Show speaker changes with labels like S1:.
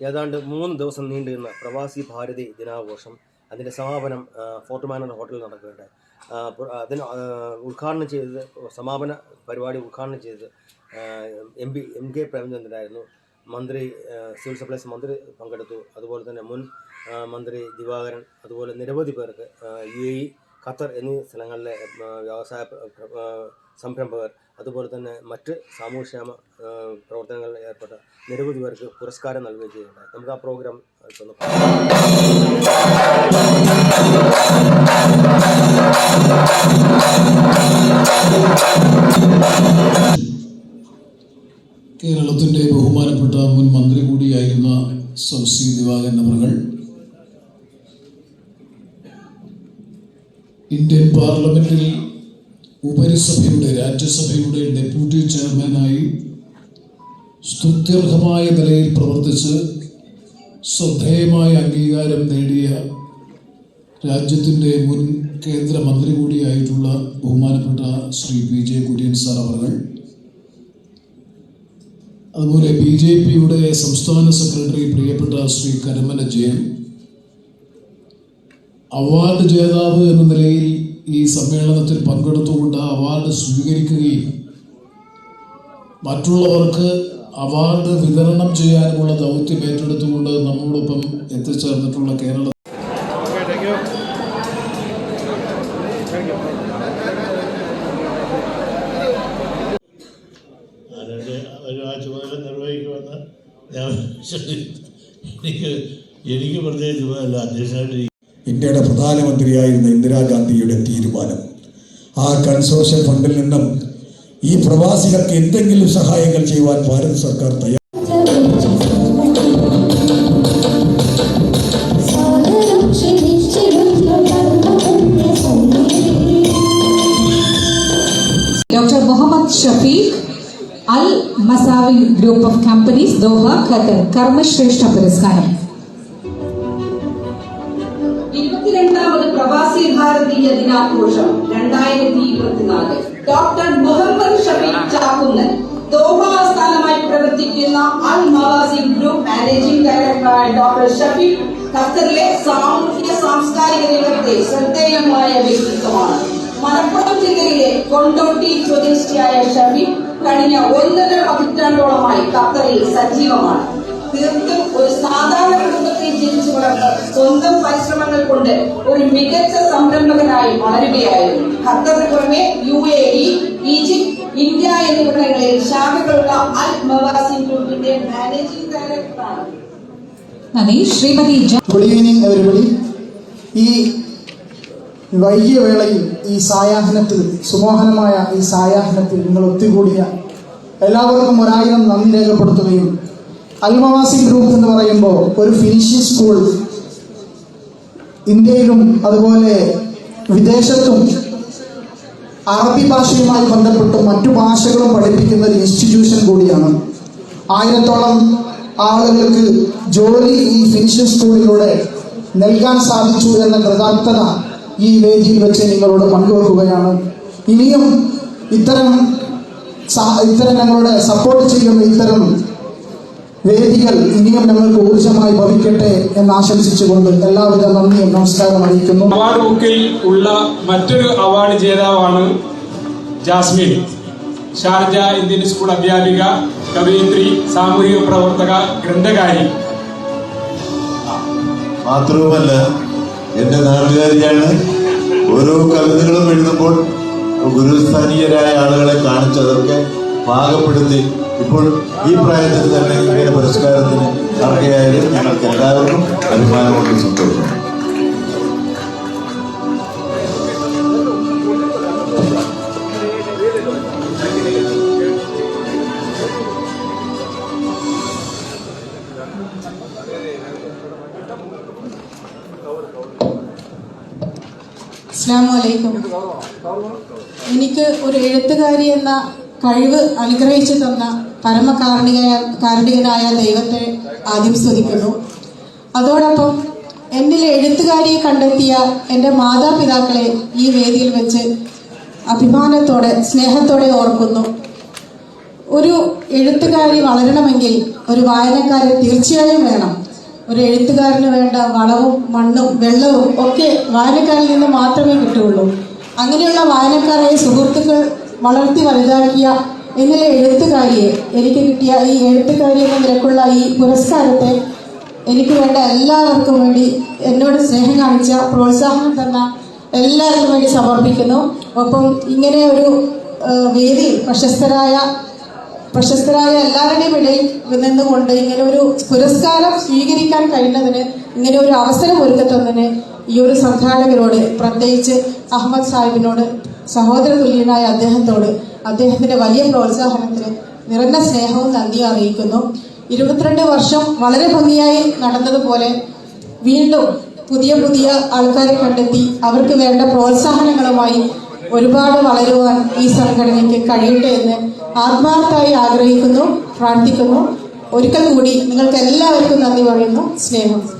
S1: ഏതാണ്ട് മൂന്ന് ദിവസം നീണ്ടുനിന്ന പ്രവാസി ഭാരതി ദിനാഘോഷം അതിന്റെ സമാപനം ഫോർട്ട് മാനർ ഹോട്ടലിൽ പ്ര- അതിന് ഉദ്ഘാടനം ചെയ്തത് സമാപന പരിപാടി ഉദ്ഘാടനം ചെയ്തത് എം പി എം കെ പ്രേമചന്ദ്രനായിരുന്നു മന്ത്രി സിവിൽ സപ്ലൈസ് മന്ത്രി പങ്കെടുത്തു. അതുപോലെ തന്നെ മുൻ മന്ത്രി ദിവാകരൻ. അതുപോലെ നിരവധി പേർക്ക് യു എ ഇ ഖത്തർ എന്നീ സ്ഥലങ്ങളിലെ വ്യവസായ സംരംഭകർ അതുപോലെ തന്നെ മറ്റ് സാമൂഹ്യക്ഷേമ പ്രവർത്തനങ്ങളിൽ ഏർപ്പെട്ട നിരവധി പേർക്ക് പുരസ്കാരം നൽകുകയും ചെയ്യുന്നുണ്ടായി നമുക്ക് ആ പ്രോഗ്രാം
S2: കേരളത്തിന്റെ ബഹുമാനപ്പെട്ട മുൻ മന്ത്രി കൂടിയായിരുന്ന സംസി ദിവാകരൻ അവർ ഇന്ത്യൻ പാർലമെന്റിൽ ഉപരിസഭയുടെ രാജ്യസഭയുടെ ഡെപ്യൂട്ടി ചെയർമാനായി സ്തുത്യർഹമായ നിലയിൽ പ്രവർത്തിച്ച് ശ്രദ്ധേയമായ അംഗീകാരം നേടിയ രാജ്യത്തിന്റെ മുൻ കേന്ദ്രമന്ത്രി കൂടിയായിട്ടുള്ള ബഹുമാനപ്പെട്ട Shri P J Kurian sir അവർ അതുപോലെ ബി ജെ പിയുടെ സംസ്ഥാന സെക്രട്ടറി പ്രിയപ്പെട്ട ശ്രീ കരമന ജയൻ. അവാർഡ് ജേതാവ് എന്ന നിലയിൽ ഈ സമ്മേളനത്തിൽ പങ്കെടുത്തുകൊണ്ട് അവാർഡ് സ്വീകരിക്കുകയും മറ്റുള്ളവർക്ക് അവാർഡ് വിതരണം ചെയ്യാനുമുള്ള ദൗത്യം ഏറ്റെടുത്തുകൊണ്ട് നമ്മോടൊപ്പം എത്തിച്ചേർന്നിട്ടുള്ള കേരള
S3: നിർവഹിക്കുമെന്ന് ഞാൻ. എനിക്ക് എനിക്ക് പ്രത്യേകിച്ച് ചുമതല അധ്യക്ഷനായിട്ട്
S4: ഇന്ത്യയുടെ പ്രധാനമന്ത്രിയായിരുന്ന ഇന്ദിരാഗാന്ധിയുടെ തീരുമാനം ആ കൺസോർഷ്യം ഫണ്ടിൽ നിന്നും ഈ പ്രവാസികൾക്ക് എന്തെങ്കിലും സഹായങ്ങൾ ചെയ്യുവാൻ ഭാരത സർക്കാർ
S5: തയ്യാറാണ്
S6: Dr. Mohammad Shafiq, Al Masawi Group of Companies, Doha, കർമ്മശ്രേഷ്ഠ പുരസ്കാരം
S7: ഭാരതീയ ദിനാഘോഷം രണ്ടായിരത്തി ഇരുപത്തിനാല്. ഡോക്ടർ മുഹമ്മദ് ഷഫീഖ് ചാക്കുന്നൻ ദോഹ ആസ്ഥാനമായി പ്രവർത്തിക്കുന്ന അൽ മവാസി ഗ്രൂപ്പ് മാനേജിംഗ് ഡയറക്ടറായ ഡോക്ടർ ഷഫീഖ് ഖത്തറിലെ സാമൂഹ്യ സാംസ്കാരിക രംഗത്തെ ശ്രദ്ധേയമായ വ്യക്തിത്വമാണ്. മലപ്പുറം ജില്ലയിലെ കൊണ്ടോട്ടി സ്വദേശിയായ ഷഫീഖ് കഴിഞ്ഞ ഒന്നര പതിറ്റാണ്ടോളമായി ഖത്തറിൽ സജീവമാണ്. തീർത്തും ഒരു സാധാരണ കുടുംബത്തിൽ ജനിച്ചു വളർന്ന് സ്വന്തം പരിശ്രമങ്ങൾ കൊണ്ട് ഒരു മികച്ച സംരംഭകനായി വളരുകയായിരുന്നു. ഖത്തറിന് പുറമെ U A E Egypt India എന്നിവിടങ്ങളിൽ ശാഖകളുള്ള അൽ മവാസി ഗ്രൂപ്പിന്റെ മാനേജിംഗ് ഡയറക്ടറാണ്.
S6: നന്ദി. ശ്രീമതി
S8: ഗുഡ് ഈവനിങ് എവരിബഡി ഈ വൈകിയ വേളയിൽ ഈ സായാഹ്നത്തിൽ സുമോഹനമായ ഈ സായാഹ്നത്തിൽ നിങ്ങൾ ഒത്തുകൂടിയ എല്ലാവർക്കും ഒരായിരം നന്ദി രേഖപ്പെടുത്തുകയും അൽമവാസി ഗ്രൂപ്പ് എന്ന് പറയുമ്പോൾ ഒരു ഫിനിഷിംഗ് സ്കൂൾ. ഇന്ത്യയിലും അതുപോലെ വിദേശത്തും അറബി ഭാഷയുമായി ബന്ധപ്പെട്ട് മറ്റു ഭാഷകളും പഠിപ്പിക്കുന്ന ഒരു ഇൻസ്റ്റിറ്റ്യൂഷൻ കൂടിയാണ്. ആയിരത്തോളം ആളുകൾക്ക് ജോലി ഈ ഫിനിഷിംഗ് സ്കൂളിലൂടെ നൽകാൻ സാധിച്ചു എന്ന കൃതാർത്ഥത ഈ വേദിയിൽ വെച്ച് നിങ്ങളോട് പങ്കുവെക്കുകയാണ്. ഇനിയും ഇത്തരം ഇത്തരം ഞങ്ങളുടെ സപ്പോർട്ട് ചെയ്യുന്ന ഇത്തരം വേദികൾ ഇനിയും ഞങ്ങൾക്ക് ഊർജമായി ഭവിക്കട്ടെ എന്ന് ആശംസിച്ചുകൊണ്ട് എല്ലാവിധ നന്ദിയും നമസ്കാരം അറിയിക്കുന്നു.
S9: അവാർഡ് ബുക്കിൽ ഉള്ള മറ്റൊരു അവാർഡ് ജേതാവാണ് ജാസ്മിൻ. ഷാർജ ഇന്ത്യൻ സ്കൂൾ അധ്യാപിക കവയിത്രി സാമൂഹിക പ്രവർത്തക ഗ്രന്ഥകാരി.
S3: മാത്രവുമല്ല എന്റെ നാട്ടുകാരിയാണ് ഓരോ കവിതകളും എഴുതുമ്പോൾ ഗുരുസ്ഥാനീയരായ ആളുകളെ കാണിച്ചതൊക്കെ പാകപ്പെടുത്തി ഇപ്പോൾ ഈ പ്രായത്തിൽ തന്നെ ഇങ്ങനെ പുരസ്കാരത്തിന് അർഹയായാലും ഞങ്ങൾക്ക് എല്ലാവർക്കും അഭിമാനമുണ്ട് സന്തോഷം.
S10: അസ്സാം വലൈക്കും എനിക്ക് ഒരു എഴുത്തുകാരി എന്ന കഴിവ് അനുഗ്രഹിച്ചു തന്ന പരമകാരുണിക കാരുണികനായ ദൈവത്തെ ആദ്യം സ്തുതിക്കുന്നു. അതോടൊപ്പം എന്നിൽ എഴുത്തുകാരിയെ കണ്ടെത്തിയ എന്റെ മാതാപിതാക്കളെ ഈ വേദിയിൽ വെച്ച് അഭിമാനത്തോടെ സ്നേഹത്തോടെ ഓർക്കുന്നു. ഒരു എഴുത്തുകാരി വളരണമെങ്കിൽ ഒരു വായനക്കാരൻ തീർച്ചയായും വേണം. ഒരു എഴുത്തുകാരന് വേണ്ട വളവും മണ്ണും വെള്ളവും ഒക്കെ വായനക്കാരിൽ നിന്ന് മാത്രമേ കിട്ടുകയുള്ളൂ. അങ്ങനെയുള്ള വായനക്കാരായ സുഹൃത്തുക്കൾ വളർത്തി വലുതാക്കിയ എന്നിലെ എഴുത്തുകാരിയെ എനിക്ക് കിട്ടിയ ഈ എഴുത്തുകാരി എന്ന നിലക്കുള്ള ഈ പുരസ്കാരത്തെ എനിക്ക് വേണ്ട എല്ലാവർക്കും വേണ്ടി എന്നോട് സ്നേഹം കാണിച്ച പ്രോത്സാഹനം തന്ന എല്ലാവർക്കും വേണ്ടി സമർപ്പിക്കുന്നു. ഒപ്പം ഇങ്ങനെ ഒരു വേദി പ്രശസ്തരായ പ്രശസ്തരായ എല്ലാവരുടെയും ഇടയിൽ നിന്നുകൊണ്ട് ഇങ്ങനെ ഒരു പുരസ്കാരം സ്വീകരിക്കാൻ കഴിയുന്നതിന് ഇങ്ങനെ ഒരു അവസരം ഒരുക്കത്തുന്നതിന് ഈ ഒരു സംഘാടകരോട് പ്രത്യേകിച്ച് അഹമ്മദ് സാഹിബിനോട് സഹോദര തുല്യനായ അദ്ദേഹത്തോട് അദ്ദേഹത്തിന്റെ വലിയ പ്രോത്സാഹനത്തിന് നിറഞ്ഞ സ്നേഹവും നന്ദിയും അറിയിക്കുന്നു. ഇരുപത്തിരണ്ട് വർഷം വളരെ ഭംഗിയായി നടന്നതുപോലെ വീണ്ടും പുതിയ പുതിയ ആൾക്കാരെ കണ്ടെത്തി അവർക്ക് വേണ്ട പ്രോത്സാഹനങ്ങളുമായി ഒരുപാട് വളരുവാൻ ഈ സംഘടനയ്ക്ക് കഴിയട്ടെ എന്ന് ആത്മാർത്ഥമായി ആഗ്രഹിക്കുന്നു പ്രാർത്ഥിക്കുന്നു. ഒരിക്കൽ കൂടി നിങ്ങൾക്ക് എല്ലാവർക്കും നന്ദി പറയുന്നു. സ്നേഹം.